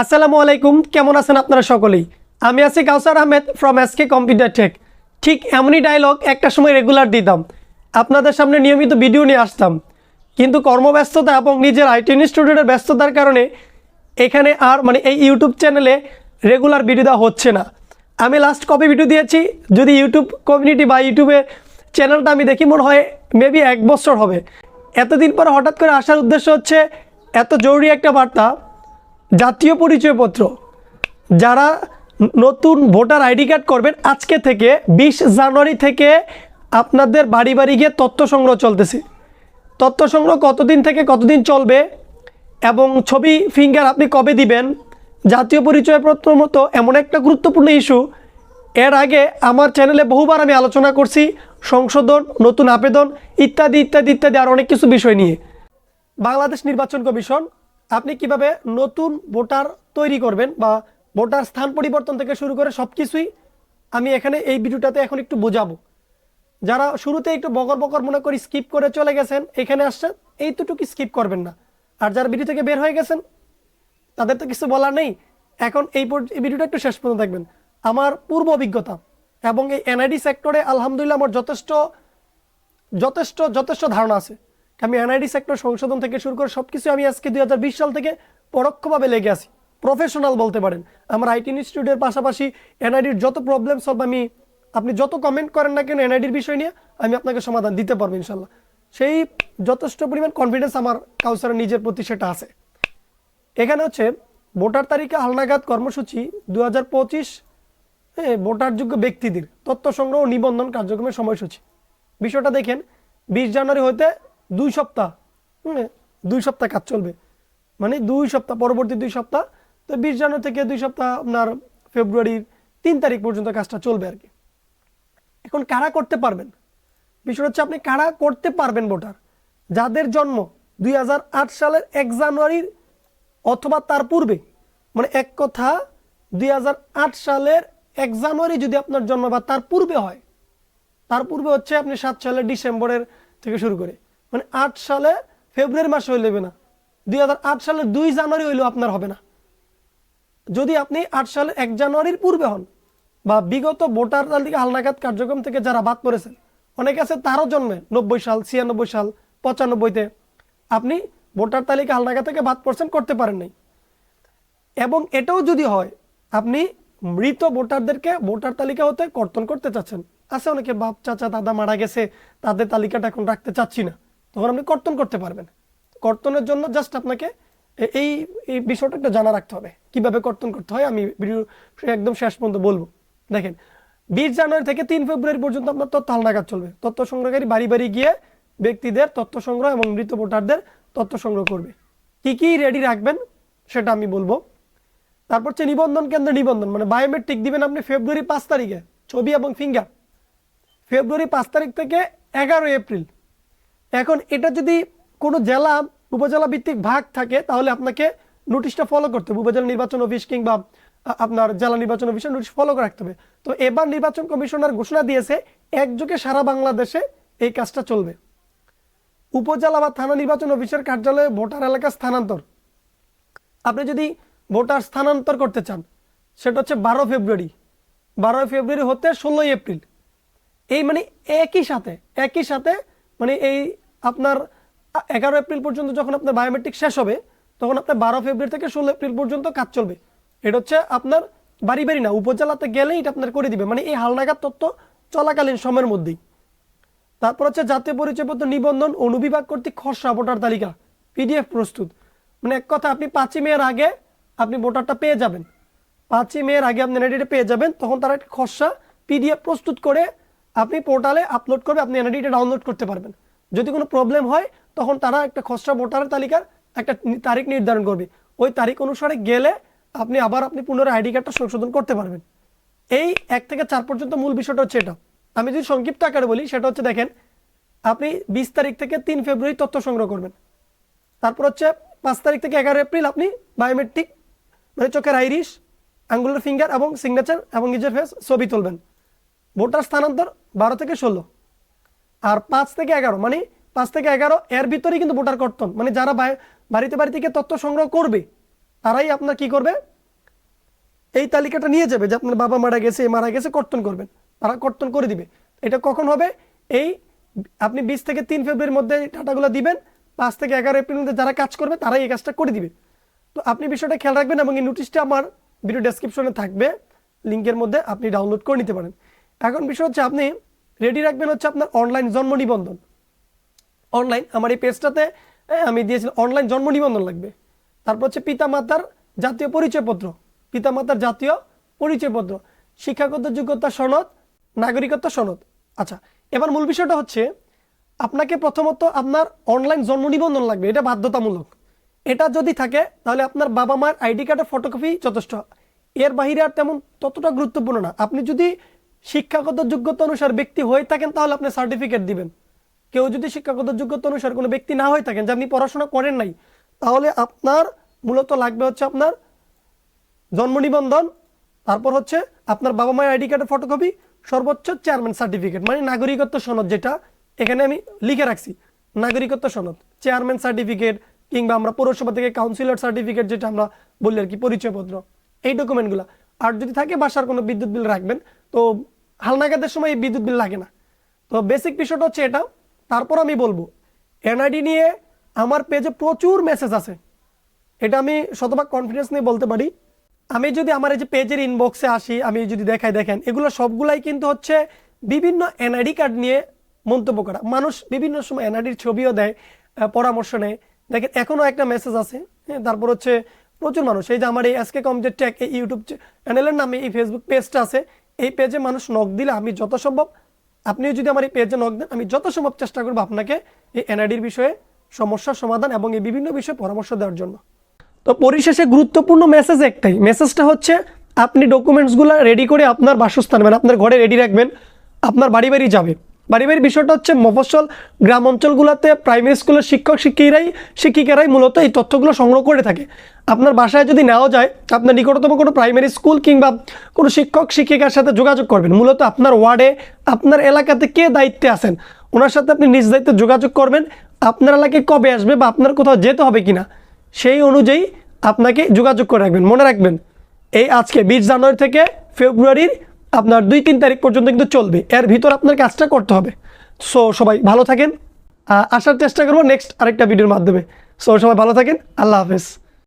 আসসালামু আলাইকুম, কেমন আছেন আপনারা সকলেই? আমি আছি Kawsar Ahmed from SK computer tech ঠিক এমনই ডায়লগ একটা সময় রেগুলার দিতাম। আপনাদের সামনে নিয়মিত ভিডিও নিয়ে আসতাম। কিন্তু কর্মব্যস্ততা এবং নিজের আইটি ইনস্টিটিউটের ব্যস্ততার কারণে এখানে আর মানে এই ইউটিউব চ্যানেলে রেগুলার ভিডিও দেওয়া হচ্ছে না। আমি লাস্ট কপি ভিডিও দিয়েছি। যদি ইউটিউব কমিউনিটি বা ইউটিউবে চ্যানেলটা আমি দেখি, মনে হয় মেবি এক বছর হবে। এতদিন পর হঠাৎ করে আসার উদ্দেশ্য হচ্ছে, এত জরুরি একটা বার্তা জাতীয় পরিচয়পত্র। যারা নতুন ভোটার আইডি কার্ড করবেন, আজকে থেকে বিশ জানুয়ারি থেকে আপনাদের বাড়ি বাড়ি গিয়ে তথ্য সংগ্রহ চলতেছে। তথ্য সংগ্রহ কতদিন থেকে কতদিন চলবে এবং ছবি, ফিঙ্গার আপনি কবে দিবেন? জাতীয় পরিচয়পত্র মতো এমন একটা গুরুত্বপূর্ণ ইস্যু। এর আগে আমার চ্যানেলে বহুবার আমি আলোচনা করছি, সংশোধন, নতুন আবেদন ইত্যাদি ইত্যাদি ইত্যাদি, আর অনেক কিছু বিষয় নিয়ে। বাংলাদেশ নির্বাচন কমিশন আপনি কীভাবে নতুন ভোটার তৈরি করবেন বা ভোটার স্থান পরিবর্তন থেকে শুরু করে সব কিছুই আমি এখানে এই ভিডিওটাতে এখন একটু বোঝাবো। যারা শুরুতে একটু বকর বকর মনে করি স্কিপ করে চলে গেছেন, এখানে আসছেন এইটুকু স্কিপ করবেন না। আর যারা ভিডিও থেকে বের হয়ে গেছেন, তাদের তো কিছু বলার নেই। এখন এই ভিডিওটা একটু শেষ পর্যন্ত দেখবেন। আমার পূর্ব অভিজ্ঞতা এবং এই এনআইডি সেক্টরে আলহামদুলিল্লাহ আমার যথেষ্ট যথেষ্ট যথেষ্ট ধারণা আছে। আমি এনআইডি সেক্টর সংশোধন থেকে শুরু করে সব কিছু আমি আজকে দু হাজার বিশ সাল থেকে পরোক্ষভাবে লেগে আছি। প্রফেশনাল বলতে পারেন। আমার আইটি ইনস্টিটিউটের পাশাপাশি এনআইডির যত প্রবলেম সলভ আমি, আপনি যত কমেন্ট করেন না কেন এনআইডির বিষয় নিয়ে আমি আপনাকে সমাধান দিতে পারব ইনশাল্লাহ সেই যথেষ্ট পরিমাণ কনফিডেন্স আমার কাউসারের নিজের প্রতি সেটা আছে। এখানে হচ্ছে ভোটার তালিকা হালনাগাদ কর্মসূচি দু হাজার পঁচিশ হ্যাঁ ভোটারযোগ্য ব্যক্তিদের, তথ্য সংগ্রহ নিবন্ধন কার্যক্রমের সময়সূচি। বিষয়টা দেখেন, বিশ জানুয়ারি হতে দুই সপ্তাহ দুই সপ্তাহ কাজ চলবে। মানে দুই সপ্তাহ, পরবর্তী দুই সপ্তাহ, তো বিশ জানুয়ারি থেকে দুই সপ্তাহ আপনার ফেব্রুয়ারির তিন তারিখ পর্যন্ত কাজটা চলবে আর কি। এখন কারা করতে পারবেন? বিষয় হচ্ছে আপনি কারা করতে পারবেন ভোটার? যাদের জন্ম দুই হাজার আট সালের এক জানুয়ারির অথবা তার পূর্বে মানে এক কথা, দুই হাজার আট সালের এক জানুয়ারি যদি আপনার জন্ম বা তার পূর্বে হয়, তার পূর্বে হচ্ছে আপনি সাত সালের ডিসেম্বরের থেকে শুরু করে মানে আট সালে ফেব্রুয়ারি মাসে হইলে না। দুই সালের দুই জানুয়ারি হইলেও আপনার হবে না। যদি আপনি আট সালের এক জানুয়ারির পূর্বে হন বা বিগত ভোটার তালিকা হালনাগাদ কার্যক্রম থেকে যারা বাদ পড়েছেন, অনেকে আছে তারও জন্মে নব্বই সাল, ছিয়ানব্বই সাল, পঁচানব্বইতে। আপনি ভোটার তালিকা হালনাগাদ থেকে বাদ পড়ছেন, করতে পারেন নাই। এবং এটাও যদি হয়, আপনি মৃত ভোটারদেরকে ভোটার তালিকা হতে কর্তন করতে চাচ্ছেন। আছে অনেকে বাপ, চাচা, দাদা মারা গেছে, তাদের তালিকাটা এখন রাখতে চাচ্ছি না। তখন আপনি কর্তন করতে পারবেন। কর্তনের জন্য জাস্ট আপনাকে এই এই বিষয়টা একটু জানা রাখতে হবে। কীভাবে কর্তন করতে হয় আমি ভিডিও একদম শেষ পর্যন্ত বলব। দেখেন, বিশ জানুয়ারি থেকে তিন ফেব্রুয়ারি পর্যন্ত আপনার তথ্য হালনাগাদ চলবে। তথ্য সংগ্রহকারী বাড়ি বাড়ি গিয়ে ব্যক্তিদের তথ্য সংগ্রহ এবং মৃত ভোটারদের তথ্য সংগ্রহ করবে। কি কি রেডি রাখবেন সেটা আমি বলব। তারপর হচ্ছে নিবন্ধন কেন্দ্র নিবন্ধন মানে বায়োমেট্রিক দিবেন আপনি ফেব্রুয়ারি পাঁচ তারিখে, ছবি এবং ফিঙ্গার ফেব্রুয়ারি পাঁচ তারিখ থেকে এগারোই এপ্রিল। এখন এটা যদি কোনো জেলা, উপজেলা ভিত্তিক ভাগ থাকে, তাহলে আপনাকে নোটিশটা ফলো করতে হবে। উপজেলা নির্বাচন অফিস কিংবা আপনার জেলা নির্বাচন অফিসের নোটিশ ফলো রাখতে হবে। তো এবার নির্বাচন কমিশনার ঘোষণা দিয়েছে, একযোগে সারা বাংলাদেশে এই কাজটা চলবে। উপজেলা বা থানা নির্বাচন অফিসের কার্যালয়ে ভোটার এলাকা স্থানান্তর। আপনি যদি ভোটার স্থানান্তর করতে চান, সেটা হচ্ছে বারো ফেব্রুয়ারি। বারোই ফেব্রুয়ারি হতে ষোলোই এপ্রিল। এই মানে একই সাথে একই সাথে মানে এই আপনার এগারো এপ্রিল পর্যন্ত যখন আপনার বায়োমেট্রিক শেষ হবে, তখন আপনার বারো ফেব্রুয়ারি থেকে ষোলো এপ্রিল পর্যন্ত কাজ চলবে। এটা হচ্ছে আপনার বাড়ি বাড়ি না, উপজেলাতে গেলেই এটা আপনার করে দিবে। মানে এই হালনাগাদ তথ্য চলাকালীন সময়ের মধ্যেই। তারপর হচ্ছে জাতীয় পরিচয়পত্র নিবন্ধন, অনুবিভাগ কর্তৃক খসড়া ভোটার তালিকা, পিডিএফ প্রস্তুত। মানে এক কথা, আপনি পাঁচই মেয়ের আগে আপনি ভোটারটা পেয়ে যাবেন। পাঁচই মেয়ের আগে আপনি এনআইডিটা পেয়ে যাবেন, তখন তারা একটা খসড়া, পিডিএফ প্রস্তুত করে আপনি পোর্টালে আপলোড করবে, আপনি এনআইডিটা ডাউনলোড করতে পারবেন। যদি কোনো প্রবলেম হয়, তখন তারা একটা খসড়া ভোটারের তালিকার একটা তারিখ নির্ধারণ করবে। ওই তারিখ অনুসারে গেলে আপনি আবার আপনি পুনরায় আইডি কার্ডটা সংশোধন করতে পারবেন। এই এক থেকে চার পর্যন্ত মূল বিষয়টা হচ্ছে এটা। আমি যদি সংক্ষিপ্ত আকারে বলি, সেটা হচ্ছে দেখেন, আপনি বিশ তারিখ থেকে তিন ফেব্রুয়ারি তথ্য সংগ্রহ করবেন। তারপর হচ্ছে পাঁচ তারিখ থেকে এগারো এপ্রিল আপনি বায়োমেট্রিক মানে চোখের আইরিশ আঙ্গুলের ফিঙ্গার এবং সিগনেচার এবং নিজের ফেস ছবি তুলবেন। ভোটার স্থানান্তর বারো থেকে ষোলো। আর পাঁচ থেকে এগারো মানে পাঁচ থেকে এগারো, এর ভিতরেই কিন্তু ভোটার কর্তন মানে যারা বাড়িতে বাড়ি থেকে তথ্য সংগ্রহ করবে, তারাই আপনার কি করবে? এই তালিকাটা নিয়ে যাবে যে আপনার বাবা মারা গেছে মারা গেছে, কর্তন করবেন। তারা কর্তন করে দিবে। এটা কখন হবে? এই আপনি বিশ থেকে তিন ফেব্রুয়ারির মধ্যে ডাটাগুলো দিবেন, পাঁচ থেকে এগারো এপ্রিল মধ্যে যারা কাজ করবে, তারাই এই কাজটা করে দিবে। তো আপনি বিষয়টা খেয়াল রাখবেন এবং এই নোটিশটা আমার ভিডিও ডেসক্রিপশনে থাকবে। লিঙ্কের মধ্যে আপনি ডাউনলোড করে নিতে পারেন। এখন বিষয় হচ্ছে আপনি রেডি রাখবেন হচ্ছে আপনার অনলাইন জন্ম নিবন্ধন। অনলাইন আমার এই পেজটাতে আমি দিয়েছিলাম অনলাইন জন্ম নিবন্ধন লাগবে। তারপর হচ্ছে পিতামাতার জাতীয় পরিচয়পত্র, পিতামাতার জাতীয় পরিচয়পত্র, শিক্ষাগত যোগ্যতা সনদ, নাগরিকত্ব সনদ। আচ্ছা এবার মূল বিষয়টা হচ্ছে, আপনাকে প্রথমত আপনার অনলাইন জন্ম নিবন্ধন লাগবে, এটা বাধ্যতামূলক। এটা যদি থাকে, তাহলে আপনার বাবা মায়ের আইডি কার্ডের ফটোকপি যথেষ্ট। এর বাহিরে আর তেমন ততটা গুরুত্বপূর্ণ না। আপনি যদি শিক্ষাগত যোগ্যতা অনুসার ব্যক্তি হয়ে থাকেন, তাহলে আপনি সার্টিফিকেট দিবেন। কেউ যদি শিক্ষাগত যোগ্যতা অনুসার কোনো ব্যক্তি না হয়ে থাকেন, যে আপনি পড়াশোনা করেন নাই, তাহলে আপনার মূলত লাগবে হচ্ছে আপনার জন্ম নিবন্ধন, তারপর হচ্ছে আপনার বাবা মায়ের আইডি কার্ডের ফটোকপি সর্বোচ্চ চেয়ারম্যান সার্টিফিকেট মানে নাগরিকত্ব সনদ যেটা এখানে আমি লিখে রাখছি, নাগরিকত্ব সনদ চেয়ারম্যান সার্টিফিকেট কিংবা আমরা পৌরসভা থেকে কাউন্সিলর সার্টিফিকেট যেটা আমরা বলি আর কি, পরিচয়পত্র, এই ডকুমেন্টগুলো আর যদি থাকে বাসার কোনো বিদ্যুৎ বিল রাখবেন, তো হালনাগাদের সময় এই বিদ্যুৎ বিল লাগে না। তো বেসিক বিষয়টা হচ্ছে এটা। তারপর আমি বলব এনআইডি নিয়ে আমার পেজে প্রচুর মেসেজ আছে। এটা আমি শতভাগ কনফিডেন্স নিয়ে বলতে পারি। আমি যদি আমার এই যে পেজের ইনবক্সে আসি, আমি যদি দেখাই, দেখেন, এগুলো সবগুলাই কিন্তু হচ্ছে বিভিন্ন এনআইডি কার্ড নিয়ে মন্তব্য করা। মানুষ বিভিন্ন সময় এনআইডির ছবিও দেয় পরামর্শ নেয়। দেখেন, এখনও একটা মেসেজ আছে হ্যাঁ তারপর হচ্ছে প্রচুর মানুষ। এই যে আমার এই এসকে কম যে ট্যাগ এই ইউটিউব চ্যানেলের নামে এই ফেসবুক পেজটা আছে এই পেজে মানুষ নক দিলে আমি যত সম্ভব, আপনিও যদি আমার এই পেজে নক দেন, আমি যত সম্ভব চেষ্টা করব আপনাকে এই এনআইডির বিষয়ে সমস্যার সমাধান এবং এই বিভিন্ন বিষয়ে পরামর্শ দেওয়ার জন্য। তো পরিশেষে গুরুত্বপূর্ণ মেসেজ একটাই। মেসেজটা হচ্ছে, আপনি ডকুমেন্টসগুলো রেডি করে আপনার বাসস্থান মানে আপনার ঘরে রেডি রাখবেন, আপনার বাড়ি বাড়ি যাবে। বাড়ি বাড়ির বিষয়টা হচ্ছে মফস্বল গ্রাম অঞ্চলগুলোতে প্রাইমারি স্কুলের শিক্ষক শিক্ষিকারাই শিক্ষিকারাই মূলত এই তথ্যগুলো সংগ্রহ করে থাকে। আপনার বাসায় যদি নেওয়া যায়, আপনার নিকটতম কোনো প্রাইমারি স্কুল কিংবা কোনো শিক্ষক শিক্ষিকার সাথে যোগাযোগ করবেন। মূলত আপনার ওয়ার্ডে, আপনার এলাকাতে কে দায়িত্বে আছেন? ওনার সাথে আপনি নিজ দায়িত্বে যোগাযোগ করবেন। আপনার এলাকায় কবে আসবে বা আপনার কোথাও যেতে হবে কিনা, সেই অনুযায়ী আপনাকে যোগাযোগ করে রাখবেন। মনে রাখবেন, এই আজকে বিশ জানুয়ারি থেকে ফেব্রুয়ারির আপনার দুই তিন তারিখ পর্যন্ত কিন্তু চলবে। এর ভিতর আপনার কাজটা করতে হবে। সো, সবাই ভালো থাকেন। আসার চেষ্টা করব নেক্সট আরেকটা ভিডিওর মাধ্যমে। সো, সবাই ভালো থাকেন। আল্লাহ হাফেজ।